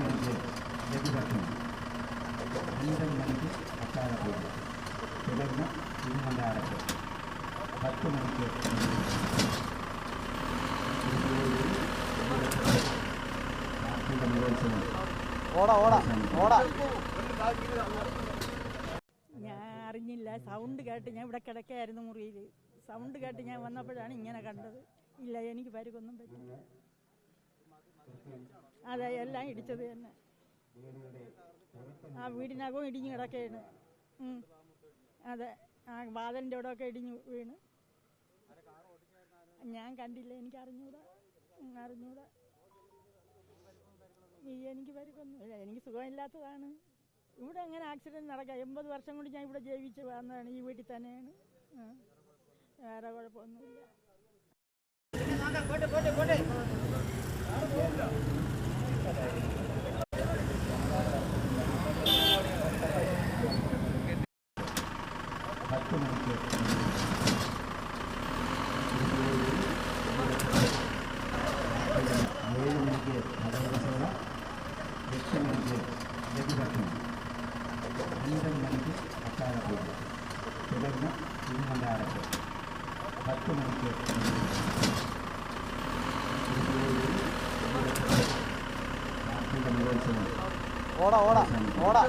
മണിക്ക് ലഘുഭക്ഷണം അഞ്ചര മണിക്ക് അത്താഴപൂജ തുടർന്ന് തിരുമലാടത്ത് പത്ത് മണിക്ക് കാർത്തിക മഹോത്സവം ഓടാ ഓടാ ഓടാ. ഞാൻ അറിഞ്ഞില്ല. സൗണ്ട് കേട്ട് ഞാൻ ഇവിടെ കിടക്കായിരുന്നു മുറിയിൽ സൗണ്ട് കേട്ട് ഞാൻ വന്നപ്പോഴാണ് ഇങ്ങനെ കണ്ടത്. ഇല്ല എനിക്ക് പരിക്കൊന്നും പറ്റില്ല. അതെ എല്ലാം ഇടിച്ചത് തന്നെ. ആ വീടിനകവും ഇടിഞ്ഞു കിടക്കുകയാണ്. അതെ ആ വാതിലിന്റെ അവിടെ ഒക്കെ ഇടിഞ്ഞു വീണ്. ഞാൻ കണ്ടില്ല എനിക്ക് അറിഞ്ഞൂടാ. അറിഞ്ഞൂടാ എനിക്ക് പരിക്കൊന്നുമില്ല എനിക്ക് സുഖമില്ലാത്തതാണ്. ഇവിടെ അങ്ങനെ ആക്സിഡന്റ് നടക്കാം. എൺപത് വർഷം കൊണ്ട് ഞാൻ ഇവിടെ ജീവിച്ച് വന്നതാണ് ഈ വീട്ടിൽ തന്നെയാണ്. വേറെ കുഴപ്പമൊന്നുമില്ല. ഏഴ് മണിക്ക് ഭഗവതസേവ എട്ട് മണിക്ക് ലഘുഭക്ഷണം അഞ്ചര മണിക്ക് അത്താഴപൂജ തുടർന്ന് തിരുമലാടത്ത് പത്ത് മണിക്ക് കാർത്തിക മഹോത്സവം ഓടാ ഓടാ ഓടാ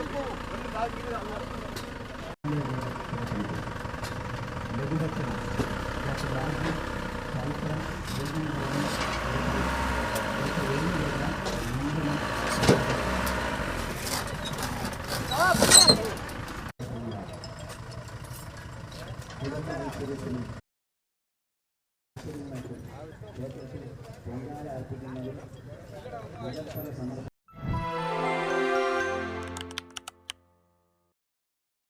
रघुदत्तन याचे बाळगी कार्यक्रम अर्पित